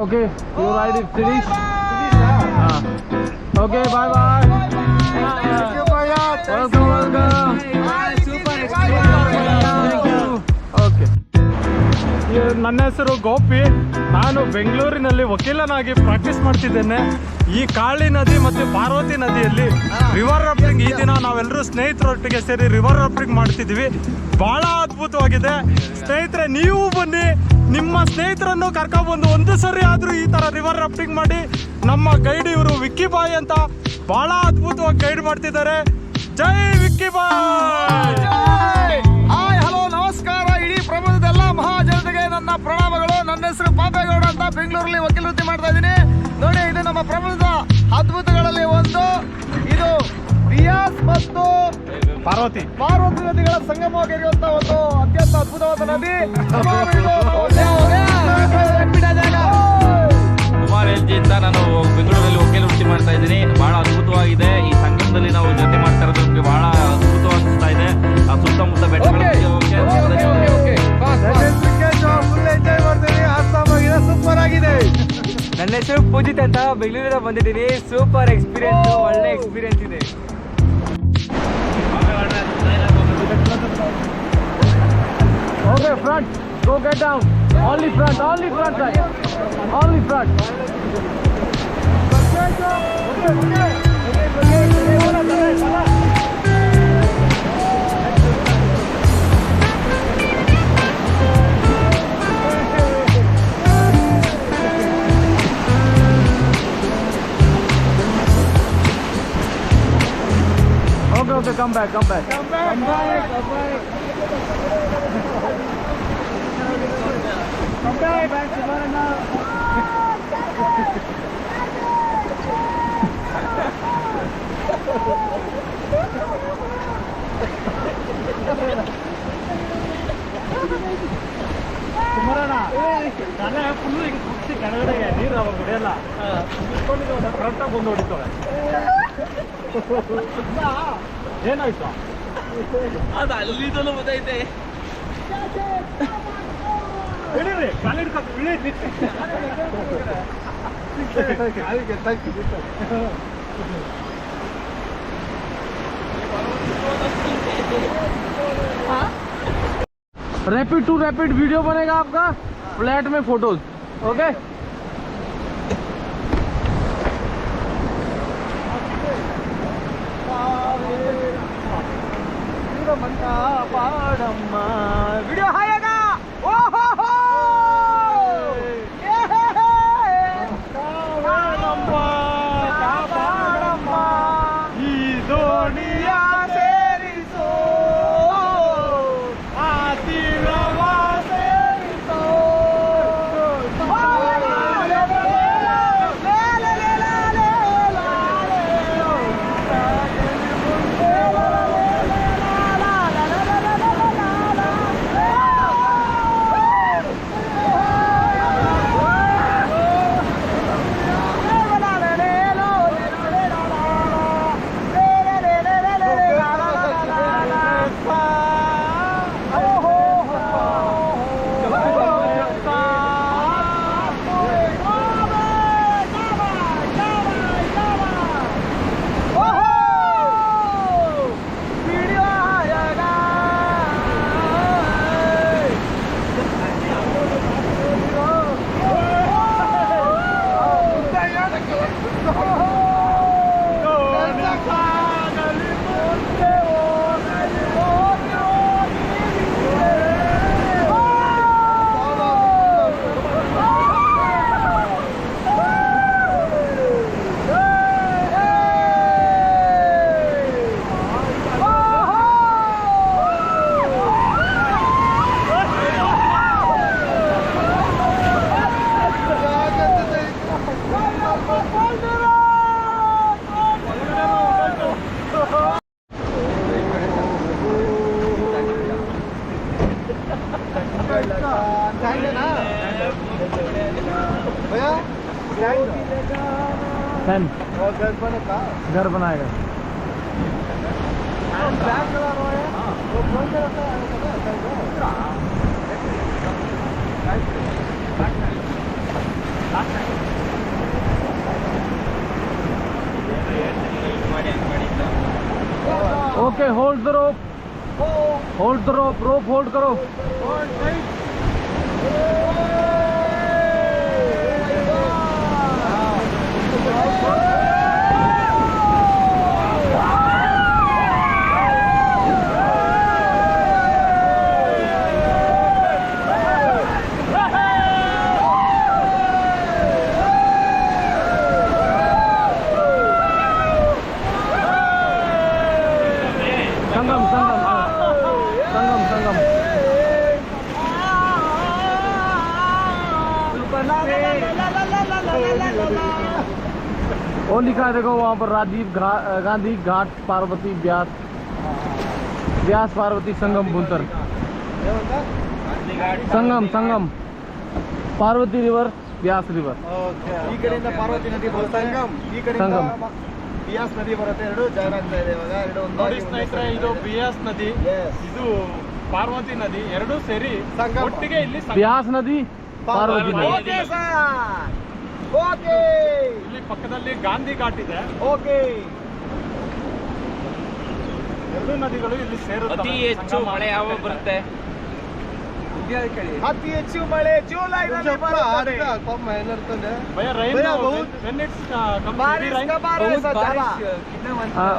Okay, okay ride is finished. Ah. Okay, bye. Thank you. Okay. ಈ- ನನ್ನ ಹೆಸರು ಗೋಪಿ ನಾನು ಬೆಂಗಳೂರಿನಲ್ಲಿ ವಕೀಲನಾಗಿ ಪ್ರಾಕ್ಟೀಸ್ ಮಾಡ್ತಿದ್ದೇನೆ ಈ ಕಾಳಿ ನದಿ ಮತ್ತು ಪಾರ್ವತಿ ನದಿಯಲ್ಲಿ ರಿವರ್ ರಾಫ್ಟಿಂಗ್ ಈ ದಿನ ನಾವೆಲ್ಲರೂ ಸ್ನೇಹಿತರೊಟ್ಟಿಗೆ ಸೇರಿ ರಿವರ್ ರಾಫ್ಟಿಂಗ್ ಮಾಡ್ತಿದ್ದೀವಿ ಬಹಳ ಅದ್ಭುತವಾಗಿದೆ ಸ್ನೇಹಿತರೆ ನೀವು ಬನ್ನಿ ನಿಮ್ಮ ಸ್ನೇಹಿತರನ್ನು ಕರ್ಕೊಂಡ್ಬಂದು ಒಂದು ಸರಿ ಆದರೂ ಈ ಥರ ರಿವರ್ ರಾಫ್ಟಿಂಗ್ ಮಾಡಿ ನಮ್ಮ ಗೈಡ್ ಇವರು ವಿಕ್ಕಿ ಬಾಯ್ ಅಂತ ಬಹಳ ಅದ್ಭುತವಾಗಿ ಗೈಡ್ ಮಾಡ್ತಿದ್ದಾರೆ. ಜೈ ವಿಕ್ಕಿ ಬಾಯ್ ನಮಸ್ಕಾರ. ಇಡೀ ಪ್ರಪಂಚದೆಲ್ಲ ಮಹಾಜನತೆಗೆ ನನ್ನ ಪ್ರಣಾಮಗಳು. ನನ್ನ ಹೆಸರು ಪಾಪೇಗೌಡ ಅಂತ ಬೆಂಗಳೂರಲ್ಲಿ ವಕೀಲ ಮಾಡ್ತಾ ಇದ್ದೀನಿ. ನೋಡಿ, ಇದು ನಮ್ಮ ಪ್ರಪಂಚದ ಅದ್ಭುತಗಳಲ್ಲಿ ಒಂದು. ಇದು ರಿಯಾಸ್ ಮತ್ತು ಪಾರ್ವತಿ ಪಾರ್ವತಿ ನದಿಗಳ ಸಂಗಮವಾಗಿರುವಂತ ಒಂದು ಅತ್ಯಂತ ಅದ್ಭುತವಾದ ನದಿ ಕುಮಾರ್ ಎಲ್ ಜಿ ಅಂತ ನಾನು ಬೆಂಗಳೂರಲ್ಲಿ ವಕೀಲ ವೃತ್ತಿ ಮಾಡ್ತಾ ಇದ್ದೀನಿ ಬಹಳ ಅದ್ಭುತವಾಗಿದೆ ಈ ಸಂಗಮದಲ್ಲಿ ನಾವು ಜೊತೆ ಮಾಡ್ತಾ ಇರೋದು ನಮಗೆ ಬಹಳ ಅದ್ಭುತ ಅನಿಸ್ತಾ ಇದೆ ಆ ಸುತ್ತಮುತ್ತ ಬೆಟ್ಟಗಳು ಸೂಪರ್ ಆಗಿದೆ ನನ್ನ ಹೆಸರು ಪೂಜಿತ್ ಅಂತ ಬೆಂಗಳೂರಿಂದ ಬಂದಿದ್ದೀನಿ ಸೂಪರ್ ಎಕ್ಸ್ಪೀರಿಯನ್ಸ್ ಒಳ್ಳೆ ಎಕ್ಸ್ಪೀರಿಯನ್ಸ್ ಇದೆ Okay, front. Go get down. Only front. Only front side. Only front. Okay, okay, come back, come back. Come back, come back, come back. Come back, back to Varna. ಕುಮಾರಣ್ಣ ತಲೆ full ಹಿಂಗೆ ಕುಗ್ಸಿ ಕೆಳಗಡೆಗೆ ನೀರು ಅವಾಗ ಹೊಡೆಯಲ್ಲ ಕರೆಕ್ಟಾಗಿ ಬಂದು ಹೊಡಿತವೆ ಏನಾಯ್ತು ಅದು ಅಲ್ಲಿದಲು ಗೊತ್ತೈತೆ ಇಳಿರಿ ಕಾಲು ಹಿಡ್ಕೊ ಇಳಿರಿ रैपिड टू रैपिड वीडियो बनेगा आपका फ्लैट में photos okay పాడమ్మా. Video hi hold the rope hold the rope rope hold करो. संगम वो लिखा है देखो वहाँ पर राजीव घा- गांधी घाट पार्वती व्यास व्यास पार्वती संगम बुंतर संगम संगम पार्वती रिवर व्यास रिवर ಈ ಕಡೆಯಿಂದ ಪಾರ್ವತಿ ನದಿ ಬರುತ್ತೆ ಈ ಕಡೆಯಿಂದ ಸಂಗಮ್. ಬಿಯಾಸ್ ನದಿ ಬರುತ್ತೆ ಎರಡು ಜಾಯ್ನ್ ಆಗ್ತಾ ಇದೆ ಇವಾಗ ಎರಡು ನೋಡಿ ಒಂದಾಗಿ ಸ್ನೇಹಿತರೆ ಇದು ಬಿಯಾಸ್ ನದಿ Yes. ಇದು ಪಾರ್ವತಿ ನದಿ ಎರಡೂ ಸೇರಿ ಸಂಗಮ. ಒಟ್ಟಿಗೆ ಇಲ್ಲಿ ಸಂಗಮ. ಬ್ಯಾಸ್ ಬ್ಯಾಸ್ ನದಿ ಪಾರ್ವತಿ ನದಿ ಓಕೆ ಸರ್ ಓಕೆ ಇಲ್ಲಿ ಪಕ್ಕದಲ್ಲಿ ಗಾಂಧಿ ಘಾಟ್ ಇದೆ ಓಕೆ ಎರಡೂ ನದಿಗಳು ಇಲ್ಲಿ ಸೇರುತ್ತವೆ ಅತಿ ಹೆಚ್ಚು ಸಂಗಮ. ಮಳೆ ಯಾವಾಗ ಬರುತ್ತೆ ಅತಿ ಹೆಚ್ಚು ಮಳೆ ಜುಲೈನಲ್ಲಿ ಬರುತ್ತದೆ भैया rain भैया, now, बहुत- when- when it's uh, comes heavy बारिश rain, कब आ रहा है सर ज्यादा हाँ,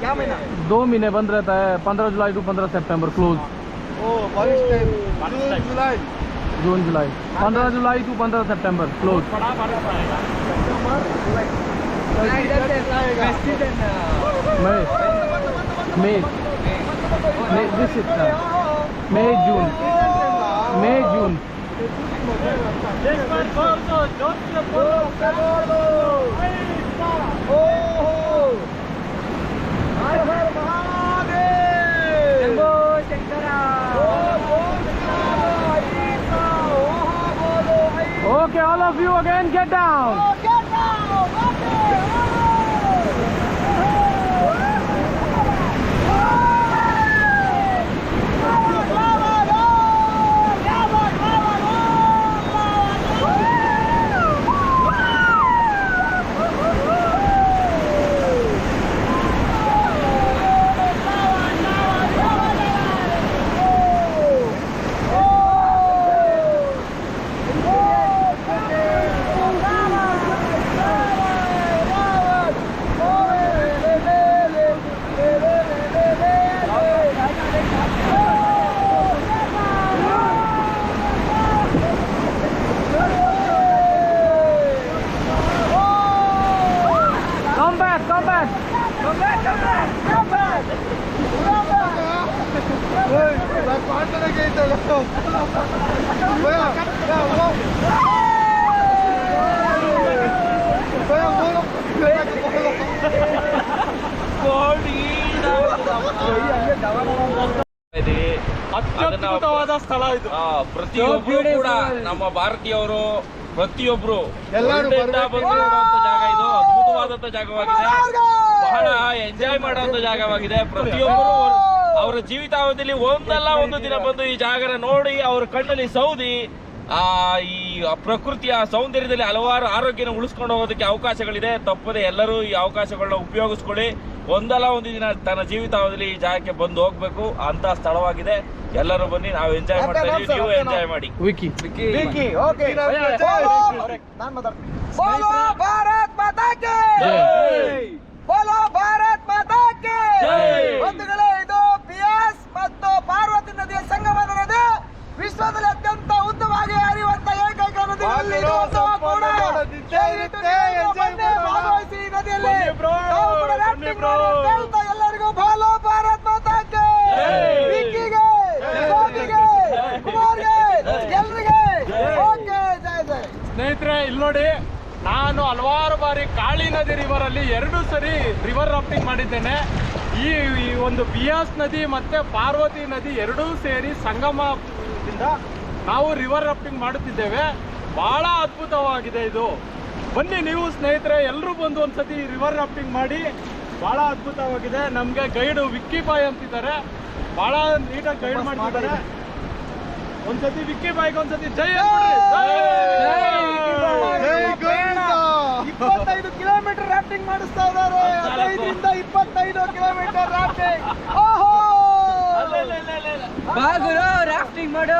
क्या महीना दो महीने बंद रहता है पंद्रह जुलाई टू पंद्रह सितंबर क्लोज ओ बारिश टाइम बारिश time. जुलाई जून, जुलाई। पंद्रह जुलाई टू पंद्रह सितंबर क्लोज मई मई मई मई, जून। मई, जून। हर all of you again get down. Get Come ಸ್ಥಳ ಇದು. ಆ, ಪ್ರತಿಯೊಬ್ರು ಕೂಡ ನಮ್ಮ ಭಾರತೀಯವರು ಪ್ರತಿಯೊಬ್ರು ಎಲ್ಲರೂ. ಬಂದು ನೋಡುವಂತ ಜಾಗ ಇದು. ಅದ್ಭುತವಾದಂತ ಜಾಗವಾಗಿದೆ. ಬಹಳ ಎಂಜಾಯ್ ಮಾಡುವಂತ ಜಾಗವಾಗಿದೆ. ಪ್ರತಿಯೊಬ್ಬರು ಅವರ ಜೀವಿತಾವಧಿಯಲ್ಲಿ ಒಂದಲ್ಲ ಒಂದು ದಿನ ಬಂದು ಈ ಜಾಗನ ನೋಡಿ ಅವ್ರ ಕಣ್ಣಲ್ಲಿ ಸೌದಿ ಆ ಈ ಪ್ರಕೃತಿಯ ಸೌಂದರ್ಯದಲ್ಲಿ ಹಲವಾರು ಆರೋಗ್ಯನ ಉಳಿಸ್ಕೊಂಡು ಹೋಗೋದಕ್ಕೆ ಅವಕಾಶಗಳಿದೆ. ತಪ್ಪದೆ ಎಲ್ಲರೂ ಈ ಅವಕಾಶಗಳನ್ನ ಉಪಯೋಗಿಸ್ಕೊಳ್ಳಿ. ಒಂದಲ್ಲ ಒಂದು ದಿನ ತನ್ನ ಜೀವಿತಾವಧಿಯಲ್ಲಿ ಈ ಜಾಗಕ್ಕೆ ಬಂದು ಹೋಗ್ಬೇಕು. ಅಂತ ಸ್ಥಳವಾಗಿದೆ. ಎಲ್ಲರೂ ಬನ್ನಿ ನಾವು ಎಂಜಾಯ್ ಮಾಡ್ತೀವಿ ಇದೀವಿ. ನೀವು ಎಂಜಾಯ್ ಮಾಡಿ. ವಿಕಿ ವಿಕಿ ಓಕೆ. ನಾನು ಮಾತಾಡ್ತೀನಿ. ಬೋಲೋ ಭಾರತ್ ಮಾತಾ ಕೆ ಜೈ. ಬೋಲೋ ಭಾರತ್ ಮಾತಾ ಕೆ ಜೈ. ಬಂಧುಗಳೇ ಇದು ಪಿಯಾಸ್ ಮತ್ತು ಪಾರ್ವತಿ ನದಿಯ ಸಂಗಮದ ನದಿ ವಿಶ್ವದಲ್ಲಿ ಅತ್ಯಂತ ಉದ್ದವಾಗಿ ಹರಿಯುವಂತ ಎಲ್ಲರಿಗೂ ಬೋಲೋ ಭಾರತ್ ಮಾತಾ ಕೆ ವಿಕ್ಕಿಗೆ ಗೋಪಿಗೆ ಕುಮಾರ್ಗೆ ಎಲ್ರಿಗೆ. ಓಕೆ ಜೈ ಜೈ. ಸ್ನೇಹಿತರೆ ಇಲ್ಲಿ ನೋಡಿ ನಾನು ಹಲವಾರು ಬಾರಿ ಕಾಳಿ ನದಿ ರಿವರ್ ಅಲ್ಲಿ ಎರಡು ಸರಿ ರಿವರ್ ರಾಫ್ಟಿಂಗ್ ಮಾಡಿದ್ದೇನೆ. ಈ ಈ ಒಂದು ಬಿಯಾಸ್ ನದಿ ಮತ್ತೆ ಪಾರ್ವತಿ ನದಿ ಎರಡೂ ಸೇರಿ ಸಂಗಮದಿಂದ ನಾವು ರಿವರ್ ರಾಫ್ಟಿಂಗ್ ಮಾಡುತ್ತಿದ್ದೇವೆ. ಬಹಳ ಅದ್ಭುತವಾಗಿದೆ ಇದು. ಬನ್ನಿ ನೀವು ಸ್ನೇಹಿತರೆ ಎಲ್ಲರೂ ಬಂದು ಒಂದ್ಸತಿ ರಿವರ್ ರಾಫ್ಟಿಂಗ್ ಮಾಡಿ. ಬಹಳ ಅದ್ಭುತವಾಗಿದೆ. ನಮಗೆ ಗೈಡ್ ವಿಕ್ಕಿ ಬಾಯ್ ಅಂತಿದ್ದಾರೆ. ಭಾಳ ನೀಟಾಗಿ ಗೈಡ್ ಮಾಡ್ತಿದ್ದಾರೆ. ಒಂದ್ಸತಿ ವಿಕ್ಕಿ ಬಾಯ್ಗೆ ಒಂದ್ಸತಿ ಜೈ ಇಪ್ಪತ್ತೈದು ಕಿಲೋಮೀಟರ್ ರಾಫ್ಟಿಂಗ್ ಮಾಡಿಸ್ತಾ ಇದ್ದಾರೆ. ಹದಿನೈದರಿಂದ ಇಪ್ಪತ್ತೈದು ಕಿಲೋಮೀಟರ್ ರಾಫ್ಟಿಂಗ್ ರಾಫ್ಟಿಂಗ್ ಮಾಡು.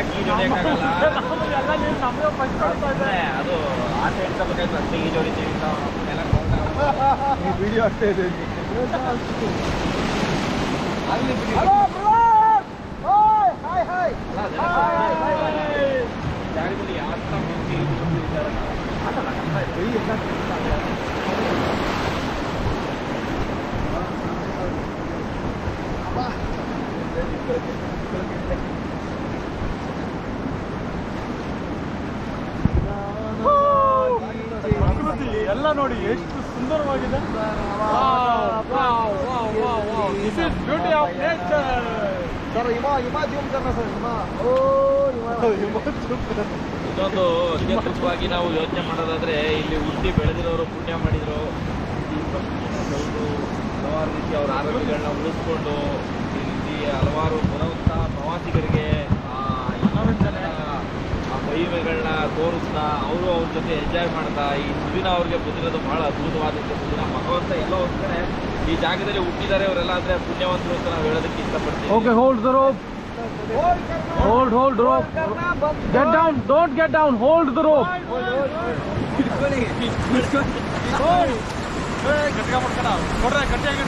ಯಾಕೆ ಈ ಹೊಡಿಯಕ್ಕಾಗಲ್ಲ ಎಲ್ಲ ನೀನು ನಮಗೆ ಫಸ್ಟ್ ಕೊಡ್ತಾ ಇದ್ದೆ ಅಂದ್ರೆ ಅದು ಆಸೆ ಇಡ್ಸಬೇಕಾಯ್ತು ಅಷ್ಟೇ ಈ ಹೊಡಿತೀವಿ ಅಂತ ಎಲ್ಲ ಕೊಡ್ತಾರೆ. ವಿಡಿಯೋ ಅಷ್ಟೇ ಇದೆ ಅಲ್ಲ, ಅದೆಲ್ಲ ಜಾಗದಲ್ಲಿ ಯಾವ ಥರ ಮುಂಚೆ ಇದ್ದಾರೆ ಪ್ರಕೃತಿ ಎಲ್ಲ ನೋಡಿ ಎಷ್ಟು ಸುಂದರವಾಗಿದೆ. This is beauty of nature sir ಹಿಮ ಹಿಮ ಜೂಮ್ ಕರ್ನ ಸರ್ ಹಿಮ. ಓ ಹಿಮ. ಇದೊಂದು ಅತ್ಯಂತವಾಗಿ ನಾವು ಯೋಚನೆ ಮಾಡೋದಾದ್ರೆ ಇಲ್ಲಿ ಹುಟ್ಟಿ ಬೆಳೆದಿರೋರು ಪುಣ್ಯ ಮಾಡಿದ್ರು. ಹಲವಾರು ರೀತಿ ಅವರ ಆರೋಗ್ಯಗಳನ್ನ ಉಳಿಸ್ಕೊಂಡು ಈ ರೀತಿ ಹಲವಾರು ಬರುವಂತಹ ಪ್ರವಾಸಿಗರಿಗೆ ಮಹಿಮೆಗಳನ್ನ ತೋರಿಸ್ತಾ ಅವರು ಅವ್ರ ಜೊತೆ ಎಂಜಾಯ್ ಮಾಡ್ತಾ ಈ ಸುದಿನ ಅವ್ರಿಗೆ ಬಂದಿರೋದು ಬಹಳ ಅದ್ಭುತವಾದಂಥ ಸುದಿನ ಭಗವಂತ ಎಲ್ಲೋ ಒಂದ್ ಕಡೆ ಈ ಜಾಗದಲ್ಲಿ ಹುಟ್ಟಿದ್ದಾರೆ ಅವರೆಲ್ಲ ಅಂದ್ರೆ ಪುಣ್ಯವಂತರು ಅಂತ ನಾವು ಹೇಳೋದಕ್ಕೆ ಇಷ್ಟಪಡ್ತೀವಿ. Okay hold the rope hold hold rope get down don't get down hold the rope ಕೊಡ್ರೆ ಗಟ್ಟಿಯಾಗಿ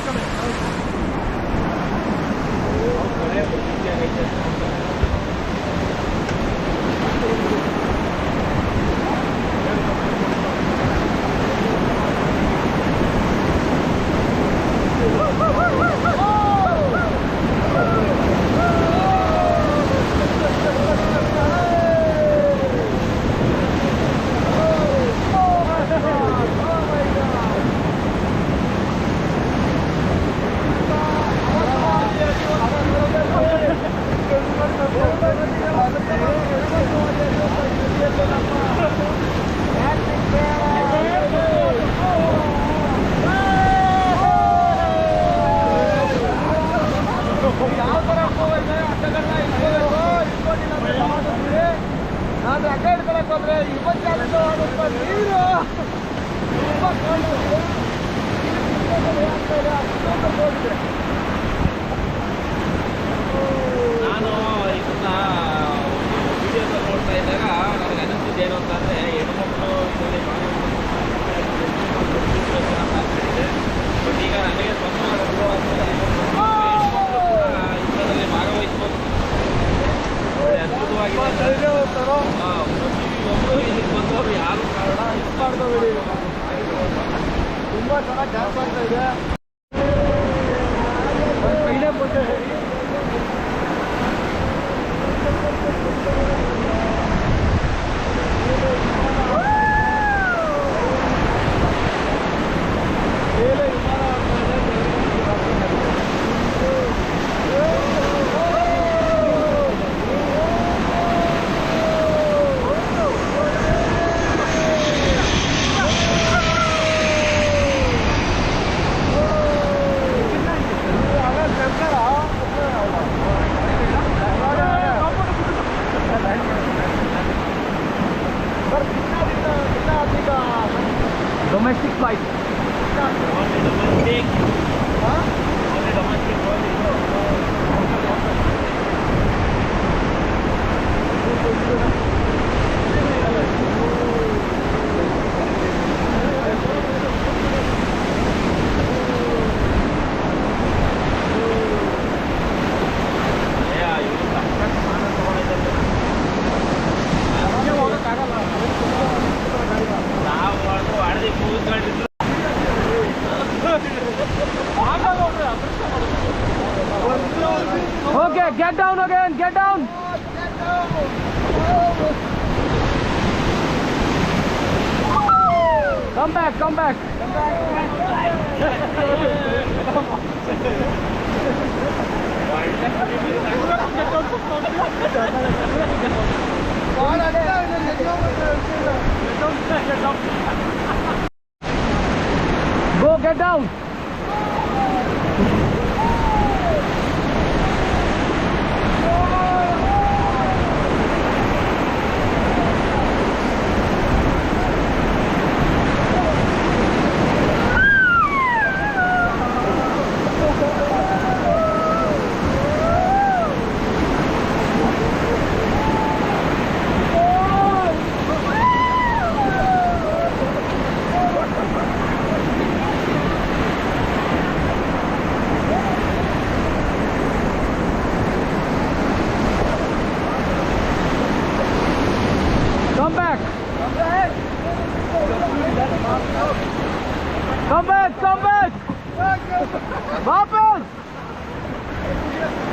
ಹಿಡ್ಕೊಳಕ್ ಹೋದ್ರೆ ಇವತ್ತು ಆಗುತ್ತ ನೀರು ತುಂಬಾ cold ಇದೆ. ನಾನು ಇದನ್ನ ವಿಡಿಯೋದಲ್ಲಿ ನೋಡ್ತಾ ಇದ್ದಾಗ ನನಗೆ ಅನಿಸಿದ್ದು ಏನು ಅಂತಂದ್ರೆ ಹೆಣ್ಮಕ್ಳು ಇದರಲ್ಲಿ ಭಾಗವಹಿಸಿದೆ ಬಟ್ ಈಗ ನನಗೆ ಸ್ವಂತ ಅನುಭವ ಆಗ್ತದೆ ಮಿಸ್ ಮಾಡ್ಕೋಬೇಡಿ ತುಂಬಾ ಚೆನ್ನಾಗಿ ಡ್ಯಾನ್ಸ್ ಆಗ್ತಾ ಇದೆ. Go, get down.